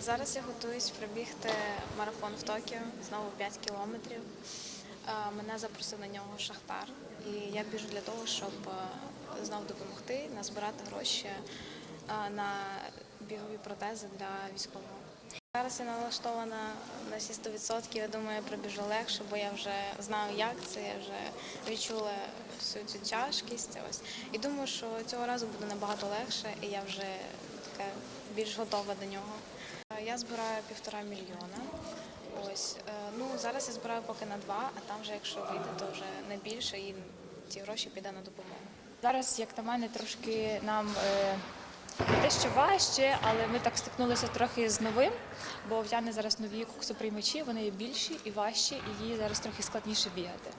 Зараз я готуюсь пробігти марафон в Токіо, знову 5 кілометрів. Мене запросив на нього Шахтар, і я біжу для того, щоб е, знову допомогти назбирати гроші е, на бігові протези для військового. Зараз я налаштована на всі 100%. Я думаю, я пробіжу легше, бо я вже знаю, як це. Я вже відчула всю цю тяжкість. Ось і думаю, що цього разу буде набагато легше, і я вже така більш готова до нього. Я збираю півтора мільйона. Ось е, ну зараз я збираю поки на два, а там вже якщо вийде, то вже не більше, і ці гроші піде на допомогу. Зараз, як на мене, трошки нам е, те, що важче, але ми так стикнулися трохи з новим, бо в зараз нові куксоприймачі, вони є більші і важчі, і їй зараз трохи складніше бігати.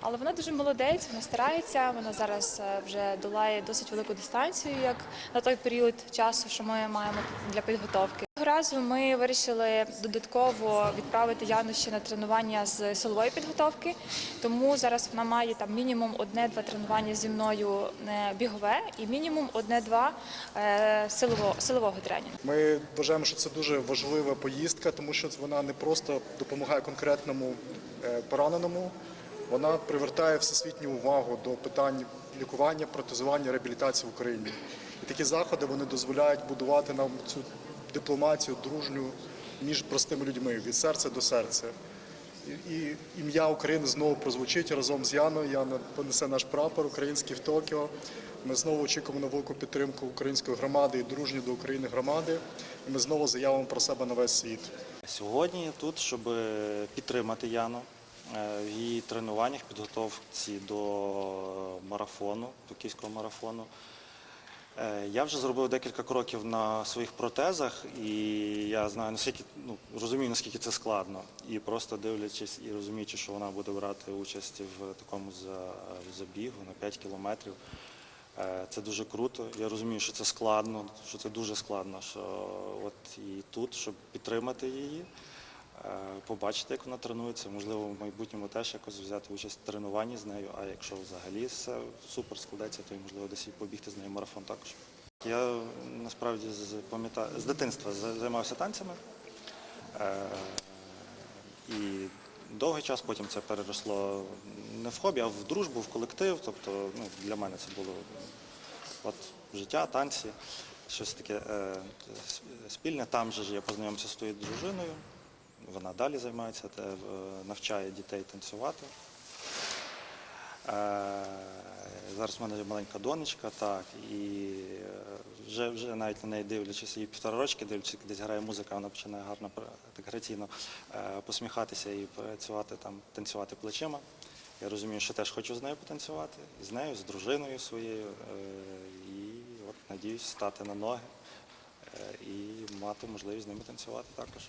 Але вона дуже молодець, вона старається, вона зараз е, вже долає досить велику дистанцію, як на той період часу, що ми маємо для підготовки. Разу ми вирішили додатково відправити Яну ще на тренування з силової підготовки, тому зараз вона має там мінімум одне-два тренування зі мною е, бігове і мінімум одне-два е, силового, силового тренінгу. Ми вважаємо, що це дуже важлива поїздка, тому що вона не просто допомагає конкретному е, пораненому, вона привертає всесвітню увагу до питань лікування, протезування, реабілітації в Україні. І такі заходи вони дозволяють будувати нам цю дипломатію дружню між простими людьми від серця до серця. І, ім'я України знову прозвучить разом з Яною. Яна понесе наш прапор український в Токіо. Ми знову очікуємо на велику підтримку української громади і дружньої до України громади. І ми знову заявимо про себе на весь світ. Сьогодні я тут, щоб підтримати Яну е, в її тренуваннях, підготовці до марафону, до київського марафону. Е, Я вже зробив декілька кроків на своїх протезах, і я знаю наскільки ну розумію, наскільки це складно. І просто дивлячись і розуміючи, що вона буде брати участь в такому забігу на 5 кілометрів. е, Це дуже круто. Я розумію, що це складно, що це дуже складно. Що от і тут, щоб підтримати її, побачити, як вона тренується. Можливо, в майбутньому теж якось взяти участь в тренуванні з нею. А якщо взагалі все супер складеться, то й можливо десь і побігти з нею марафон також. Я насправді з з дитинства займався танцями. Е, І довгий час потім це переросло не в хобі, а в дружбу, в колектив. Тобто ну, для мене це було от, життя, танці, щось таке е, спільне. Там же ж я познайомився з тою дружиною. Вона далі займається, е, навчає дітей танцювати. Е, Зараз в мене маленька донечка, так, і е, вже, вже навіть на неї дивлячись, їй півтора рочки, дивлячись, десь грає музика, вона починає гарно так граційно посміхатися і працювати там, танцювати плечима. Я розумію, що теж хочу з нею потанцювати, і з нею, з дружиною своєю, і от надіюсь стати на ноги і мати можливість з ними танцювати також.